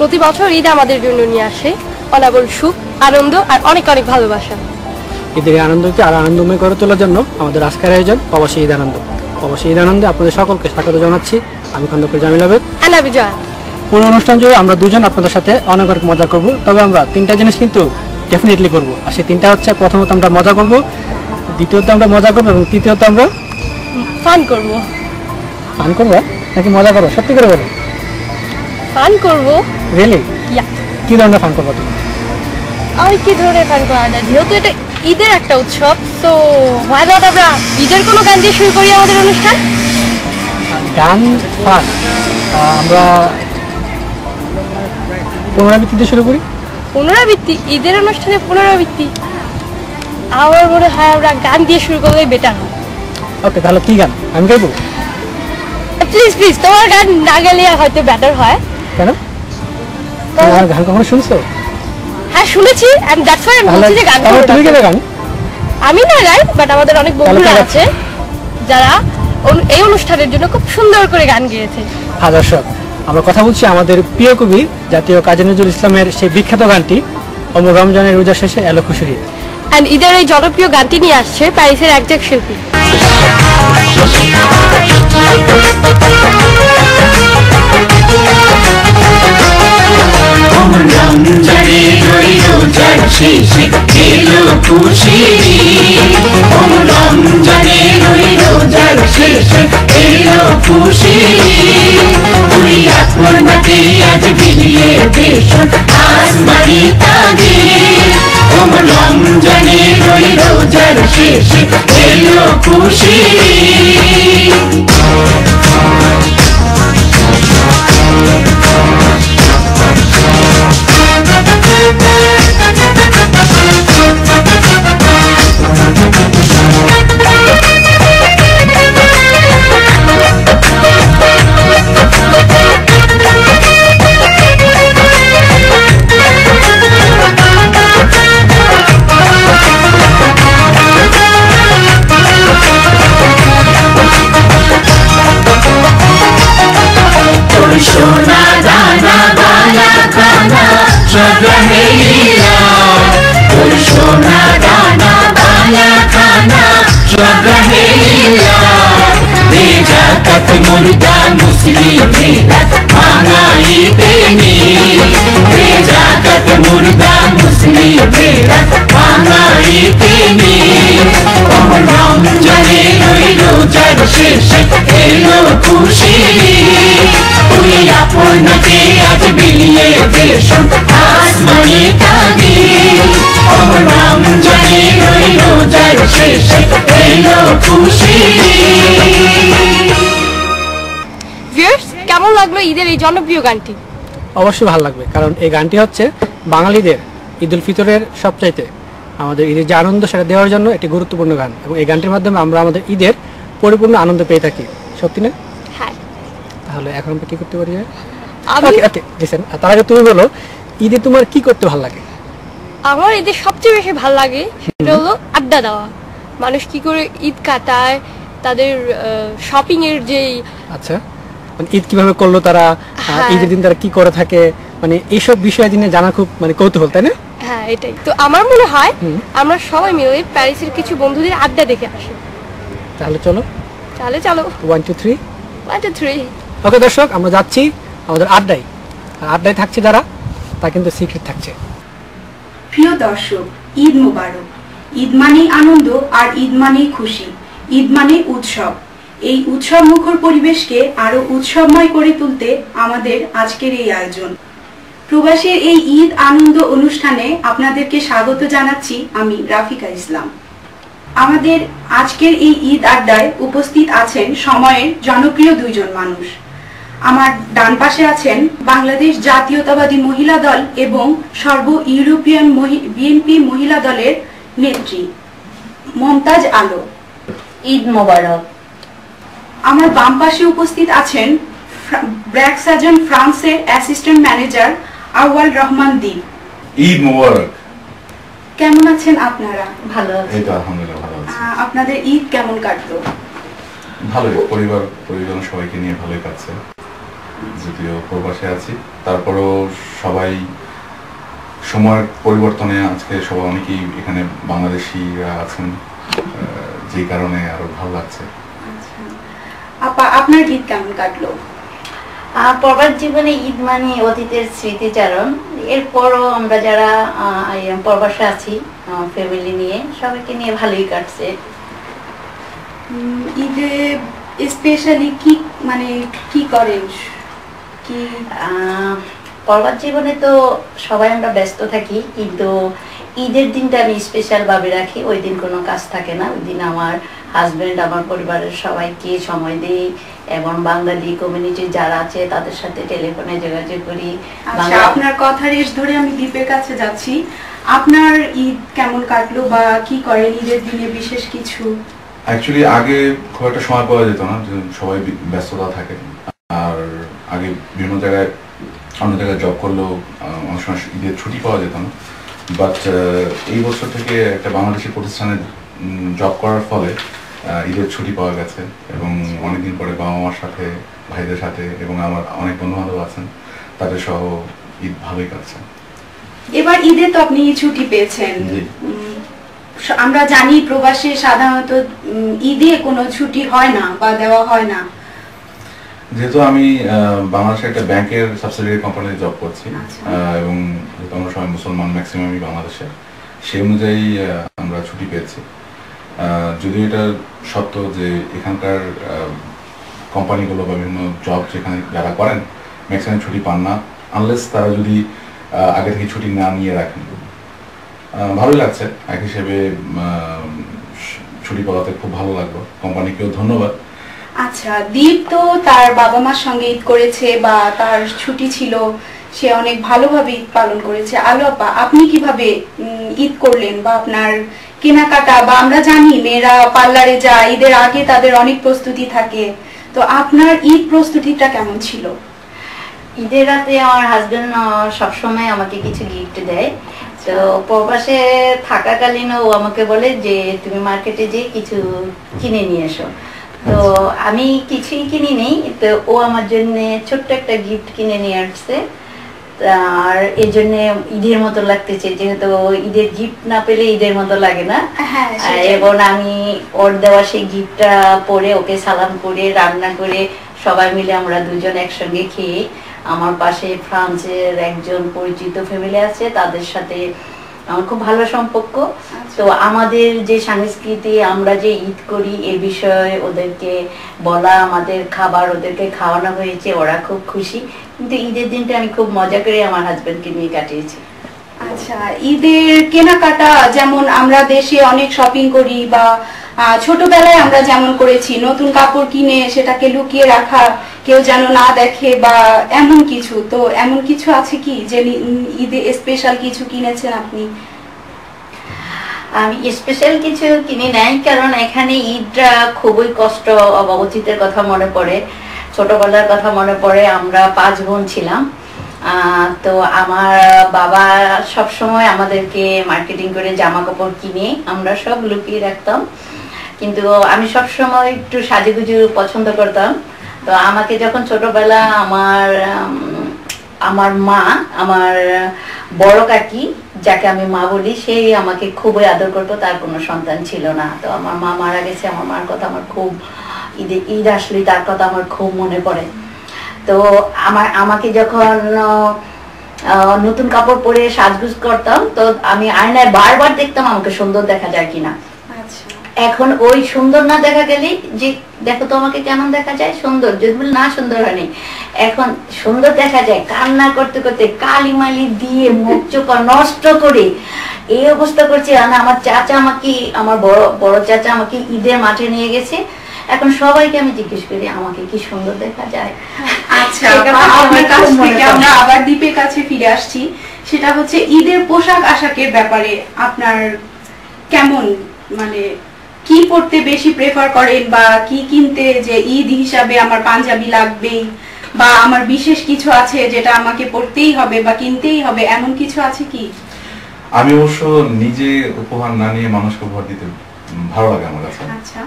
প্রতি বছর ঈদ আমাদের জন্য নিয়ে আসে। অনাবল সুখ আনন্দ আর অনেক অনেক ভালোবাসা। ঈদের আনন্দকে আর আনন্দময় করে তোলার জন্য আমাদের আজকের আয়োজন অবশ্যই ঈদ আনন্দ। অবশ্যই ঈদ আনন্দে আপনাদের সকলকে স্বাগত জানাচ্ছি। আমি খন্দকার জামিল আবেদ। অ্যান্ড আমি জয়া। পুরো অনুষ্ঠান জুড়ে আমরা দুজন আপনাদের সাথে অনেক অনেক মজা করব। তবে আমরা তিনটা জিনিস কিন্তু ডেফিনেটলি করব। আর সেই তিনটা হচ্ছে প্রথমত আমরা মজা করব দ্বিতীয়ত আমরা মজা করব এবং তৃতীয়ত আমরা ফান করব। ফান করব? নাকি মজা করব? সত্যি করে বলো। ফান করব। রিয়েলি ইয়া কি ধরনের ফান করব তুমি? আমি কি ধরনের ফান করা যায় যেহেতু এটা ঈদের একটা উৎসব তো why not আমরা ঈদের কোনো গান দিয়ে শুরু করি আমাদের অনুষ্ঠান? গান ফান আমরা পুনরাবৃত্তিতে শুরু করি? পুনরাবৃত্তি? ঈদের অনুষ্ঠানে পুনরাবৃত্তি? আমার মনে হয় আমরা গান দিয়ে শুরু করলেই বেটার হয়। ওকে তাহলে কি গান? আমি গাইবো? প্লিজ প্লিজ তোমার গান না গেলে হয়তো বেটার হয়। কেন? তুমি আমার গান কখনো শুনছো? হ্যাঁ শুনেছি এন্ড দ্যাটস ওয়াই আমি বলছি যে গান তাহলে তুমি। গেলে গান? আমি না গাই বাট আমাদের অনেক বন্ধুরা আছে যারা এই অনুষ্ঠানের জন্য খুব সুন্দর করে গান গেয়েছে। হ্যাঁ দর্শক আমরা কথা বলছি আমাদের প্রিয় কবি জাতীয় কাজী নজরুল ইসলামের সেই বিখ্যাত গানটি অমর রমজানের রোজা শেষে এলো খুশরি এন্ড ঈদের এই জনপ্রিয় গানটি নিয়ে আসছে প্যারিসের একজন শিল্পী। রমজানে রইল যার শেষে এলো খুশি ওম রমজানে রইল যার শেষে এলো খুশি ওই আপনাকে আজ বিলিয়ে দেশন আসমানি তাগে ওম রমজানে রইল যার শেষে কেমন লাগল ঈদের এই জনপ্রিয় গানটি? অবশ্যই ভালো লাগবে কারণ এই গানটি হচ্ছে বাঙালিদের ঈদ উল ফিতরের সবচাইতে আমাদের ঈদের যে আনন্দ সেটা দেওয়ার জন্য একটি গুরুত্বপূর্ণ গান। এবং এই গানটির মাধ্যমে আমরা আমাদের ঈদের পরিপূর্ণ আনন্দ পেয়ে থাকি। সত্যি না? হ্যাঁ। তাহলে এখন আমরা কি করতে পারি ওকে ওকে লিসেন তার আগে তুমি বলো ঈদে তোমার কি করতে ভালো লাগে? আমার ঈদের সবচেয়ে বেশি ভালো লাগে সেটা হলো আড্ডা দেওয়া। মানুষ কি করে ঈদ কাটায় তাদের শপিং এর যেই আচ্ছা মানে ঈদ কীভাবে করল তারা হ্যাঁ। ঈদের দিন তারা কি করে থাকে? মানে এইসব বিষয় দিনে জানা খুব মানে কৌতূহল তাই না? হ্যাঁ এটাই। তো আমার মনে হয় আমরা সবাই মিলে প্যারিসের কিছু বন্ধুদের আড্ডা দেখে আসি। তাহলে চলো। তাহলে চলো। One two three one two three okay দর্শক আমরা যাচ্ছি আমাদের আড্ডায়। আর আড্ডায় থাকছে যারা তা কিন্তু সিক্রেট থাকছে। প্রিয় দর্শক ঈদ মোবারক। ঈদ মানেই আনন্দ আর ঈদ মানেই খুশি। ঈদ মানে উৎসব। এই উৎসব মুখর পরিবেশকে আরও উৎসবময় করে তুলতে আমাদের আজকের এই আয়োজন। প্রবাসীর এই ঈদ আনন্দ অনুষ্ঠানে আপনাদেরকে স্বাগত জানাচ্ছি আমি রাফিকা ইসলাম। আমাদের আজকের এই ঈদ আড্ডায় উপস্থিত আছেন সময়ের জনপ্রিয় দুইজন মানুষ। আমার ডান পাশে আছেন বাংলাদেশ জাতীয়তাবাদী মহিলা দল এবং সর্ব ইউরোপিয়ান বিএনপি মহিলা দলের নেত্রী মমতাজ আলো। ঈদ মোবারক। আমার বাম পাশে উপস্থিত আছেন ব্র্যাক সার্জন ফ্রান্সের অ্যাসিস্ট্যান্ট ম্যানেজার আওয়াল রহমান দ্বীপ ঈদ মোবারক। কেমন আছেন আপনারা? ভালো আছে এই তো আলহামদুলিল্লাহ ভালো আছি। আপনাদের ঈদ কেমন কাটলো? ভালোই পরিবার পরিজন সবাইকে নিয়ে ভালোই কাটছে। যদিও প্রবাসে আছি তারপরও সবাই সময়ের পরিবর্তনে আজকে সবাই অনেকেই এখানে বাংলাদেশিরা আছেন যে কারণে আরও ভালো লাগছে। আপা আপনার ঈদ কেমন কাটলো? প্রবাস জীবনে ঈদ মানে অতীতের স্মৃতিচারণ। এরপরও আমরা যারা প্রবাসে আছি ফ্যামিলি নিয়ে সবাইকে নিয়ে ভালোই কাটছে। ঈদে স্পেশালি কি মানে কি করেন? কি? প্রবাস জীবনে তো সবাই আমরা ব্যস্ত থাকি কিন্তু ঈদের দিনটা আমি স্পেশাল ভাবে রাখি। ওই দিন কোনো কাজ থাকে না ওই দিন আমার হাজবেন্ড আমার পরিবারের সবাইকে সময় দিই। এবং বাঙালি কমিউনিটি যারা আছে তাদের সাথে টেলিফোনে যোগাযোগ করি। আচ্ছা আপনার কথা রেশ ধরে আমি দীপের কাছে যাচ্ছি। আপনার ঈদ কেমন কাটলো বা কি করেন ঈদের দিনে বিশেষ কিছু? অ্যাকচুয়ালি আগে খুব একটা সময় পাওয়া যেত না সবাই ব্যস্ততা থাকে। আর আগে বিভিন্ন জায়গায় অন্য জায়গায় জব করলেও অনেক সময় ঈদের ছুটি পাওয়া যেত না। বাট এই বছর থেকে একটা বাংলাদেশি প্রতিষ্ঠানে জব করার ফলে ঈদের ছুটি পাওয়া গেছে এবং অনেকদিন পরে বাবা মার সাথে ভাইদের সাথে এবং আমার অনেক বন্ধু বান্ধব আছেন তাদের সহ ঈদ ভালোই কাটছে। এবার ঈদে তো আপনি ছুটি পেয়েছেন। আমরা জানি প্রবাসে সাধারণত ঈদে কোনো ছুটি হয় না বা দেওয়া হয় না। যেহেতু আমি বাংলাদেশে একটা ব্যাংকের সাবসিডিয়ারি কোম্পানিতে জব করছি আচ্ছা। এবং যেহেতু আমরা সবাই মুসলমান ম্যাক্সিমামই বাংলাদেশে সেই অনুযায়ী আমরা ছুটি পেয়েছি। যদিও এটা সত্য যে এখানকার কোম্পানিগুলো বা বিভিন্ন জব যেখানে যারা করেন ম্যাক্সিমাম ছুটি পান না আনলেস তারা যদি আগে থেকে ছুটি না নিয়ে রাখেন। ভালোই লাগছে। এক হিসেবে ছুটি পাওয়াতে খুব ভালো লাগল। কোম্পানিকেও ধন্যবাদ। আচ্ছা দীপ তো তার বাবা মার সঙ্গে ঈদ করেছে বা তার ছুটি ছিল, সে অনেক ভালোভাবে ঈদ পালন করেছে। আলো আপা, আপনি কীভাবে ঈদ করলেন বা আপনার কেনাকাটা, বা আমরা জানি মেয়েরা পার্লারে যায়, ঈদের আগে তাদের অনেক প্রস্তুতি থাকে। তো আপনার ঈদ প্রস্তুতিটা কেমন ছিল? ঈদের রাতে আমার হাজবেন্ড সবসময় আমাকে কিছু গিফট দেয়। তো প্রবাসে থাকাকালীন ও আমাকে বলে যে, তুমি মার্কেটে যেয়ে কিছু কিনে নিয়ে এসো। তো আমি কিছুই কিনি নেই তো ও আমার জন্য ছোট্ট একটা গিফট কিনে নিয়ে আসছে। আর এর জন্য ঈদের মতো লাগতেছে যেহেতু ঈদের গিফট না পেলে ঈদের মতো লাগে না হ্যাঁ। এবং আমি ওর দেওয়া সেই গিফটটা পরে ওকে সালাম করে রান্না করে সবাই মিলে আমরা দুজন একসঙ্গে খেয়ে আমার পাশে ফ্রান্সের একজন পরিচিত ফ্যামিলি আছে তাদের সাথে আমার খুব ভালো সম্পর্ক। তো আমাদের যে সংস্কৃতি আমরা যে ঈদ করি এ বিষয়ে ওদেরকে বলা আমাদের খাবার ওদেরকে খাওয়ানো হয়েছে ওরা খুব খুশি। কিন্তু ঈদের দিনটা আমি খুব মজা করে আমার হাজবেন্ডকে নিয়ে কাটিয়েছি। আচ্ছা ঈদের কেনাকাটা যেমন আমরা দেশে অনেক শপিং করি বা ছোটবেলায় আমরা যেমন করেছি নতুন কাপড় কিনে সেটাকে লুকিয়ে রাখা কেউ যেন না দেখে বা এমন কিছু, তো এমন কিছু আছে কি যে ঈদে স্পেশাল কিছু কিনেছেন আপনি? আমি স্পেশাল কিছু কিনি নাই, কারণ এখানে ঈদটা খুবই কষ্ট বা অতীতের কথা মনে পড়ে। ছোটবেলার কথা মনে পড়ে, আমরা পাঁচ বোন ছিলাম। তো আমার বাবা সব সময় আমাদেরকে মার্কেটিং করে জামা কাপড় কিনে আমরা সব লুকিয়ে রাখতাম। কিন্তু আমি সব সময় একটু সাজুগুজু পছন্দ করতাম। তো আমাকে যখন ছোটবেলা আমার আমার মা, আমার বড় কাকি, যাকে আমি মা বলি সেই আমাকে খুবই আদর করতো, তার কোনো সন্তান ছিল না। তো আমার মা মারা গেছে, আমার মার কথা আমার খুব ঈদে, ঈদ আসলে তার কথা আমার খুব মনে পড়ে। তো আমার, আমাকে যখন নতুন কাপড় পরে সাজগুজ করতাম, তো আমি আয়নায় বারবার দেখতাম আমাকে সুন্দর দেখা যায় কিনা। এখন ওই সুন্দর না দেখা গেলে যে দেখো তো আমাকে কেমন দেখা যায়? সুন্দর যদি বলি না সুন্দর হয়নি। এখন সুন্দর দেখা যায় কান্না করতে করতে কালি মালি দিয়ে মুখ চোখা নষ্ট করে এই অবস্থা করছে। আর আমার চাচা আমাকে আমার বড় বড় চাচা আমাকে ঈদের মাঠে নিয়ে গেছে। এখন সবাইকে আমি জিজ্ঞেস করি আমাকে কি সুন্দর দেখা যায়? আচ্ছা। আমরা আবার দ্বীপের কাছে ফিরে আসছি। সেটা হচ্ছে ঈদের পোশাক আশাকের ব্যাপারে আপনার কেমন মানে কি পড়তে বেশি প্রেফার করেন বা কি কিনতে যে ঈদ হিসাবে আমার পাঞ্জাবি লাগবেই বা আমার বিশেষ কিছু আছে যেটা আমাকে পড়তেই হবে বা কিনতেই হবে এমন কিছু আছে কি? আমি অবশ্য নিজে উপহার না নিয়ে মানুষকে উপহার দিতে ভালো লাগে আমার কাছে। আচ্ছা।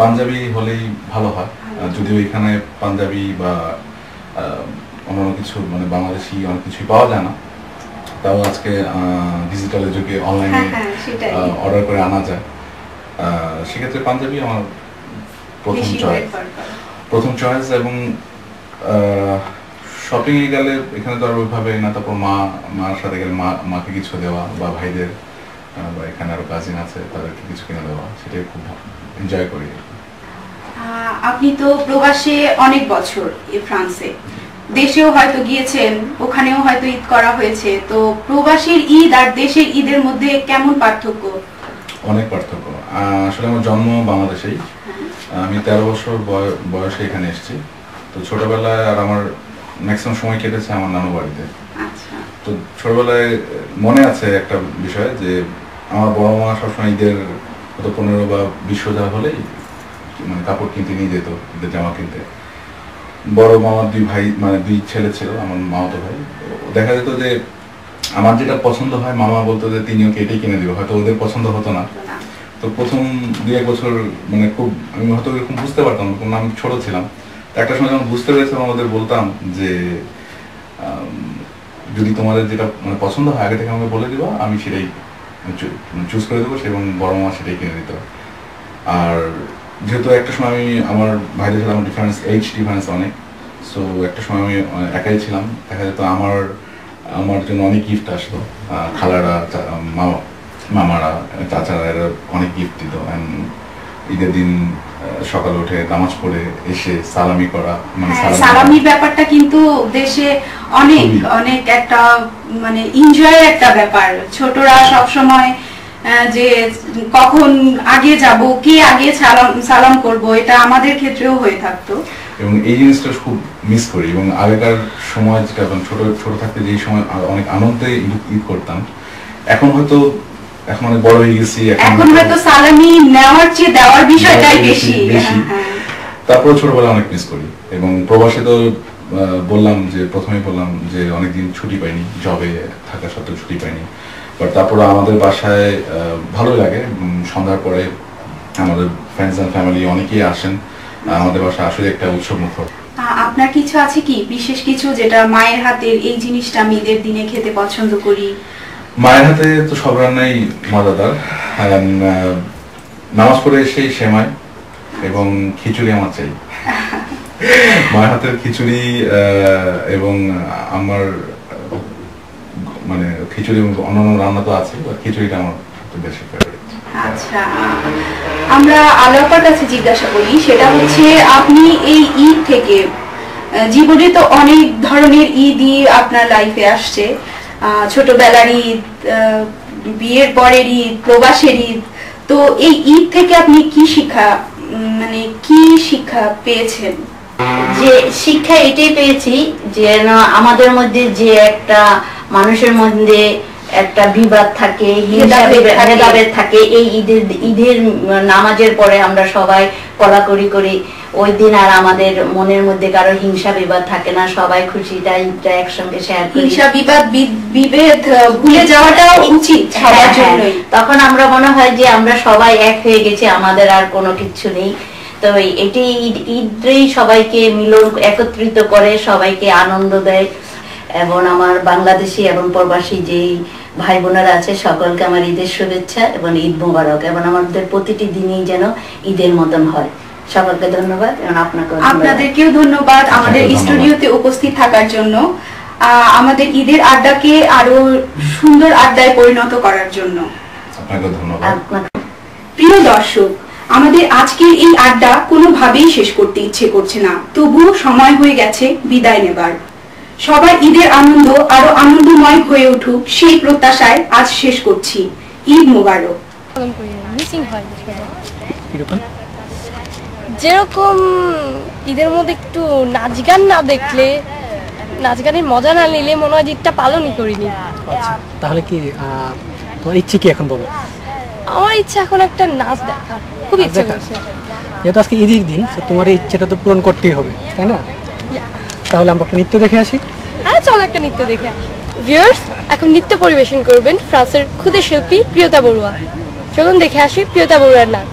পাঞ্জাবি হলেই ভালো হয়। যদিও এখানে পাঞ্জাবি বা অন্যান্য কিছু মানে বাংলাদেশি অনেক কিছুই পাওয়া যায় না। তাও আজকে ডিজিটালের যুগে অনলাইনে হ্যাঁ হ্যাঁ অর্ডার করে আনা যায়। সেক্ষেত্রে পাঞ্জাবি আমার প্রথম চয়েস। প্রথম চয়েস এবং শপিং এ গেলে এখানে তো আর ওইভাবে না তারপর মা মার সাথে গেলে মা মাকে কিছু দেওয়া বা ভাইদের বা এখানে আরও কাজিন আছে তাদেরকে কিছু কিনে দেওয়া সেটাই খুব এনজয় করি আপনি তো প্রবাসে অনেক বছর এ ফ্রান্সে। দেশেও হয়তো গিয়েছেন ওখানেও হয়তো ঈদ করা হয়েছে। তো প্রবাসীর ঈদ আর দেশের ঈদের মধ্যে কেমন পার্থক্য? অনেক পার্থক্য। আসলে আমার জন্ম বাংলাদেশেই। আমি তেরো বছর বয়- বয়সে এখানে এসেছি। তো ছোটবেলায় আর আমার ম্যাক্সিমাম সময় কেটেছে আমার নানু বাড়িতে। আচ্ছা। তো ছোটবেলায় মনে আছে একটা বিষয় যে আমার বড় মা সবসময় ঈদের কত পনেরো বা বিশ হাজার হলেই মানে কাপড় কিনতে নিয়ে যেত ঈদের জামা কিনতে। বড় মামার দুই ভাই মানে দুই ছেলে ছিল আমার মামাতো ভাই। দেখা যেত যে আমার যেটা পছন্দ হয় মামা বলতো যে তিনিও এটাই কিনে দিবে। হয়তো ওদের পছন্দ হতো না। তো প্রথম দুই এক বছর মানে খুব আমি হয়তো এরকম বুঝতে পারতাম না, আমি ছোট ছিলাম। তো একটা সময় যখন বুঝতে পেরেছিলাম আমাদের বলতাম যে যদি তোমাদের যেটা মানে পছন্দ হয় আগে থেকে আমাকে বলে দিবা আমি সেটাই চুজ করে দেবো এবং বড় মা সেটাই কিনে দিত আর যেহেতু একটা সময় আমি আমার ভাইদের সাথে আমার ডিফারেন্স এইজ ডিফারেন্স অনেক সো একটা সময় আমি একাই ছিলাম। দেখা যেত আমার আমার জন্য অনেক গিফট আসতো খালারা মামা। মামারা চাচারা এরা অনেক গিফট দিত ঈদের দিন সকালে উঠে নামাজ পড়ে এসে সালামি করা মানে হ্যাঁ, সালামি সালামির ব্যাপারটা কিন্তু দেশে অনেক অনেক একটা মানে এনজয়ের একটা ব্যাপার। ছোটরা সব সময় যে কখন আগে যাব কে আগে সালাম সালাম করব এটা আমাদের ক্ষেত্রেও হয়ে থাকতো। এবং এই জিনিসটা খুব মিস করি। এবং আগেকার সময় যেটা ছোট ছোট থাকতে যেই সময় অনেক আনন্দে ঈদ করতাম এখন হয়তো এখন অনেক বড় হয়ে গেছি এখন হয়তো সালামি নেওয়ার চেয়ে দেওয়ার বিষয়টাই বেশি। হ্যাঁ, হ্যাঁ। তারপর ছোটবেলা অনেক মিস করি এবং প্রবাসে তো বললাম যে প্রথমেই বললাম যে অনেকদিন ছুটি পাইনি জবে থাকা সত্ত্বেও ছুটি পাইনি। বাট তারপরে আমাদের বাসায় ভালোই লাগে। সন্ধ্যার পরে আমাদের ফ্রেন্ডস অ্যান্ড ফ্যামিলি অনেকেই আসেন। আমাদের বাসায় আসলে একটা উৎসব মুখর। আপনার কিছু আছে কি? বিশেষ কিছু যেটা মায়ের হাতের এই জিনিসটা আমি ঈদের দিনে খেতে পছন্দ করি? মায়ের হাতে তো সব রান্নাই মজাদার। নামাজ পড়ে এসেই সেমাই এবং খিচুড়ি আমার চাই। মায়ের হাতের খিচুড়ি এবং আমার মানে খিচুড়ি অন্যান্য রান্না তো আছে খিচুড়িটা আমার বেশি ফেভারিট আচ্ছা আমরা আলাপার কাছে জিজ্ঞাসা করি, সেটা হচ্ছে আপনি এই ঈদ থেকে জীবনে তো অনেক ধরনের ঈদই আপনার লাইফে আসছে। ছোটবেলার ঈদ বিয়ের পরের ঈদ প্রবাসের ঈদ। তো এই ঈদ থেকে আপনি কি শিক্ষা মানে কি শিক্ষা পেয়েছেন? যে শিক্ষা এটাই পেয়েছি যে আমাদের মধ্যে যে একটা মানুষের মধ্যে একটা বিবাদ থাকে ভেদাভেদ থাকে। এই ঈদের ঈদের নামাজের পরে আমরা সবাই কলাকরি করি ওই দিন আর আমাদের মনের মধ্যে কারও হিংসা বিবাদ থাকে না সবাই খুশিটা একসঙ্গে শেয়ার করি। হিংসা বিবাদ বিভেদ ভুলে যাওয়াটাও উচিত সবার হ্যাঁ, হ্যাঁ। তখন আমরা মনে হয় যে আমরা সবাই এক হয়ে গেছি আমাদের আর কোনো কিছু নেই। তো এটি ঈদ ঈদই সবাইকে মিলন একত্রিত করে সবাইকে আনন্দ দেয়। এবং আমার বাংলাদেশি এবং প্রবাসী যেই ভাই বোনেরা আছে সকলকে আমার ঈদের শুভেচ্ছা এবং ঈদ মোবারক। এবং আমাদের প্রতিটি দিনই যেন ঈদের মতন হয়। সকলকে ধন্যবাদ এবং আপনাকে আপনাদেরকেও ধন্যবাদ আমাদের। স্টুডিওতে উপস্থিত থাকার জন্য আমাদের ঈদের আড্ডাকে আরও সুন্দর আড্ডায় পরিণত করার জন্য। আপনাকে ধন্যবাদ। প্রিয় দর্শক আমাদের আজকের এই আড্ডা কোনোভাবেই শেষ করতে ইচ্ছে করছে না। তবুও সময় হয়ে গেছে বিদায় নেবার। সবার ঈদের আনন্দ আরও আনন্দময় হয়ে উঠুক সেই প্রত্যাশায় আজ শেষ করছি। ঈদ মোবারক পালন করি মিসিং হয় কীরকম যেরকম ঈদের মধ্যে একটু নাচ গান না দেখলে নাচ গানের মজা না নিলে মনে হয় ঈদটা পালনই করিনি। আচ্ছা তাহলে কি তোমার ইচ্ছে কি এখন বলো? আমার ইচ্ছা এখন একটা নাচ দেখার খুব ইচ্ছে করছে। যেহেতু আজকে ঈদের দিন তো তোমার এই ইচ্ছেটা তো পূরণ করতেই হবে তাই না? তাহলে আমরা একটা নৃত্য দেখে আসি। হ্যাঁ চলো একটা নৃত্য দেখে আসি। ভিউয়ার্স এখন নৃত্য পরিবেশন করবেন ফ্রান্সের ক্ষুদে শিল্পী প্রিয়তা বড়ুয়া। চলুন দেখে আসি প্রিয়তা বড়ুয়ার নাচ।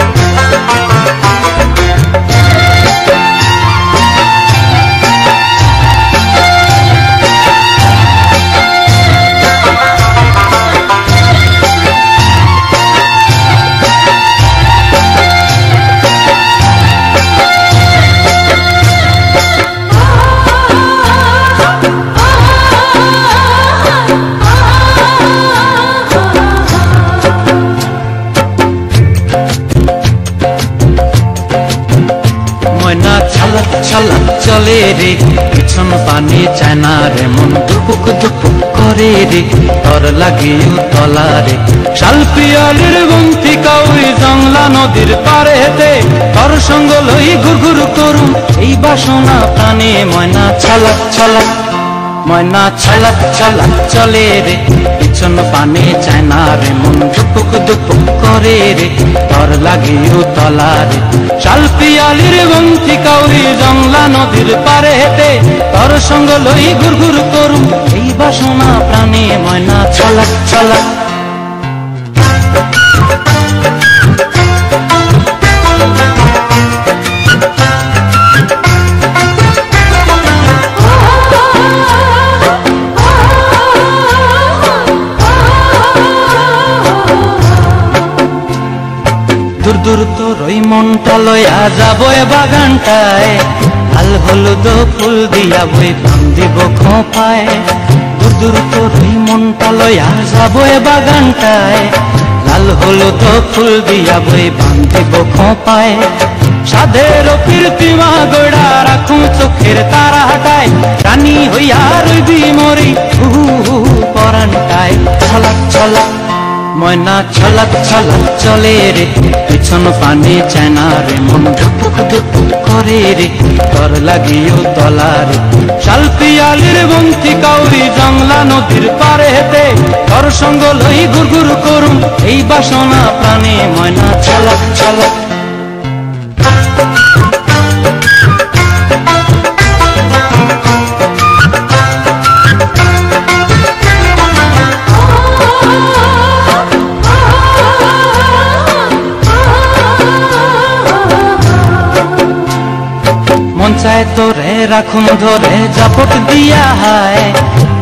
তর তলারে। শালপিয়ালির গুমতি কাউরি জংলা নদীর পারে হেতে তর সঙ্গ লই ঘুর করু এই বাসনা প্রাণে ময়না ছলক ছলক, ময়না ছলক ছলক চলে রে। পিছন পানে চায় না রে, মন ঝুপুক দুপুক করে রে তর লাগে তলা রে। শাল পিয়ালির বংশী কাউরি জংলা নদীর পারে হেতে তর সঙ্গ লই ঘুর ঘুর করু এই বাসনা প্রাণে ময়না ছলাক ছালাক। মনটা লয়া যাব এ বাগানটায়। লাল হলুদ ফুল দিয়া বই পান দিব খোপায়। দূর দূর তোর ওই মনটা লয়া যাব এ বাগানটায়। লাল হলুদ ফুল দিয়া বই পান দিব খোপায়। সাধের কীর্তিমা গোড়া রাখুন চোখের তারা হাটায় রানী হইয়া রইবি মরি হু হু পরানটায়। ছলাক ছলাক ময়না ছলাক ছলক চলে রে, পিছন পানি চায়না রে, মন ধুপুক ধুপুক করে রে তর লাগিও তলা রে। শাল পিয়ালির বন্তি কাউরি জংলা নদীর পারে হেতে তর সঙ্গ লই ঘুর ঘুর করুম, এই বাসনা প্রাণে ময়না ছলাক ছলাক চায় তোরে রাখুন ধরে, জাপট দিয়া হায়।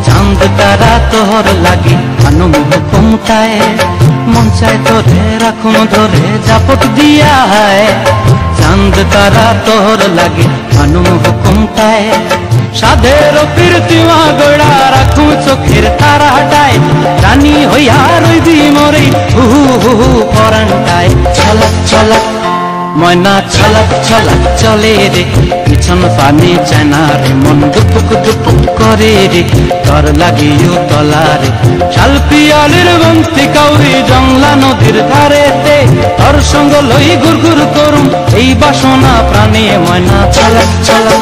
চাঁদ, তারা তোর লাগি আনুম হুকুমটায় মন চায় তোরে রাখুন ধরে, জাপট দিয়া হায়। চাঁদ, তারা তোর লাগি আনুম হুকুমটায় সাধের কীর্তিমা গোড়া রাখু চোখের তারা হাটায়। রানী হইয়া রইবি মরে হু হু হু পরানটায় ছলাক ছলাক, ময়না, ছলাক ছলাক, চলে রে। পিছন পানি চায়না রে মন দুপুক দুপুক করে রে তর লাগিও তলা রে শাল পিয়ালির বন্তি কাউরি জংলা নদীর ধারেতে, তর সঙ্গ লই ঘুর করুম, এই বাসনা প্রাণে ময়না ছলাক ছলাক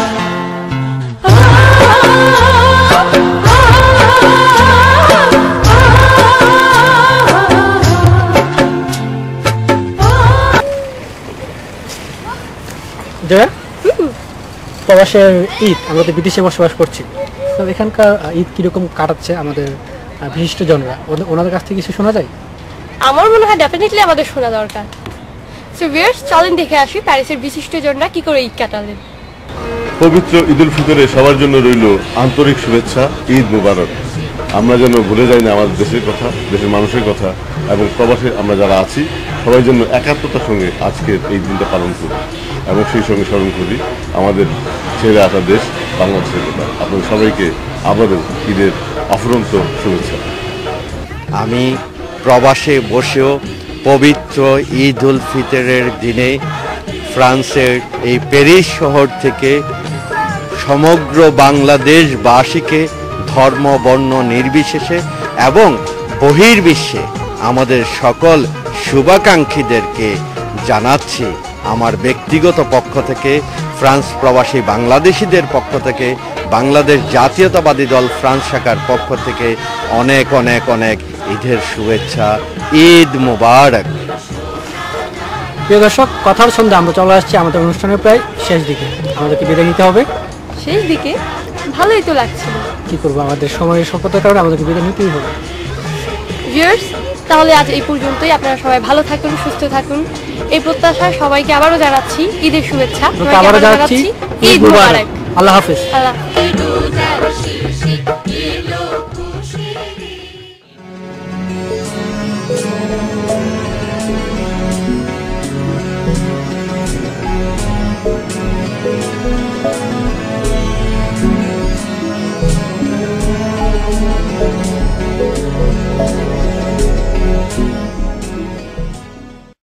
জয়া? প্রবাসের ঈদ আমরা তো বিদেশে বসবাস করছি। তো এখানকার ঈদ কীরকম কাটাচ্ছে আমাদের বিশিষ্ট জনরা ওনাদের কাছ থেকে কিছু শোনা যায়? আমার মনে হয় ডেফিনেটলি আমাদের শোনা দরকার। সো ভিউয়ার্স চলেন দেখে আসি প্যারিসের বিশিষ্টজনরা কি করে ঈদ কাটালেন। পবিত্র ঈদ উল ফিতরে সবার জন্য রইল আন্তরিক শুভেচ্ছা ঈদ মুবারক। আমরা যেন ভুলে যাই না আমাদের দেশের কথা দেশের মানুষের কথা এবং প্রবাসে আমরা যারা আছি সবাই জন্য একাত্মতার সঙ্গে আজকের এই দিনটা পালন করি এবং সেই সঙ্গে স্মরণ করি, আমাদের ছেড়ে আসা দেশ বাংলাদেশের কথা আপনাদের সবাইকে আবারও ঈদের অফুরন্ত শুভেচ্ছা। আমি প্রবাসে বসেও পবিত্র ঈদ উল ফিতরের দিনে ফ্রান্সের এই প্যারিস শহর থেকে সমগ্র বাংলাদেশবাসীকে ধর্ম, বর্ণ নির্বিশেষে এবং বহির্বিশ্বে আমাদের সকল শুভাকাঙ্ক্ষীদেরকে জানাচ্ছি। আমার ব্যক্তিগত পক্ষ থেকে ফ্রান্স প্রবাসী বাংলাদেশিদের পক্ষ থেকে বাংলাদেশ জাতীয়তাবাদী দল ফ্রান্স শাখার পক্ষ থেকে অনেক অনেক অনেক ঈদের শুভেচ্ছা ঈদ মুবারক। প্রিয় দর্শক কথার সন্ধ্যে আমরা চলে আসছি আমাদের অনুষ্ঠানের প্রায় শেষ দিকে। আমাদেরকে বিদায় নিতে হবে। শেষ দিকে? ভালোই তো লাগছিল কি করব? আমাদের সময়ের স্বল্পতার কারণে আমাদেরকে বিদায় নিতেই হবে। ভিউয়ার্স তাহলে আজ এই পর্যন্তই। আপনারা সবাই ভালো থাকুন সুস্থ থাকুন। এই প্রত্যাশা সবাইকে আবারও জানাচ্ছি ঈদের শুভেচ্ছা। তো সবাইকে আবারও আবারও জানাচ্ছি ঈদ মুবারক। আল্লাহ হাফেজ। আল্লাহ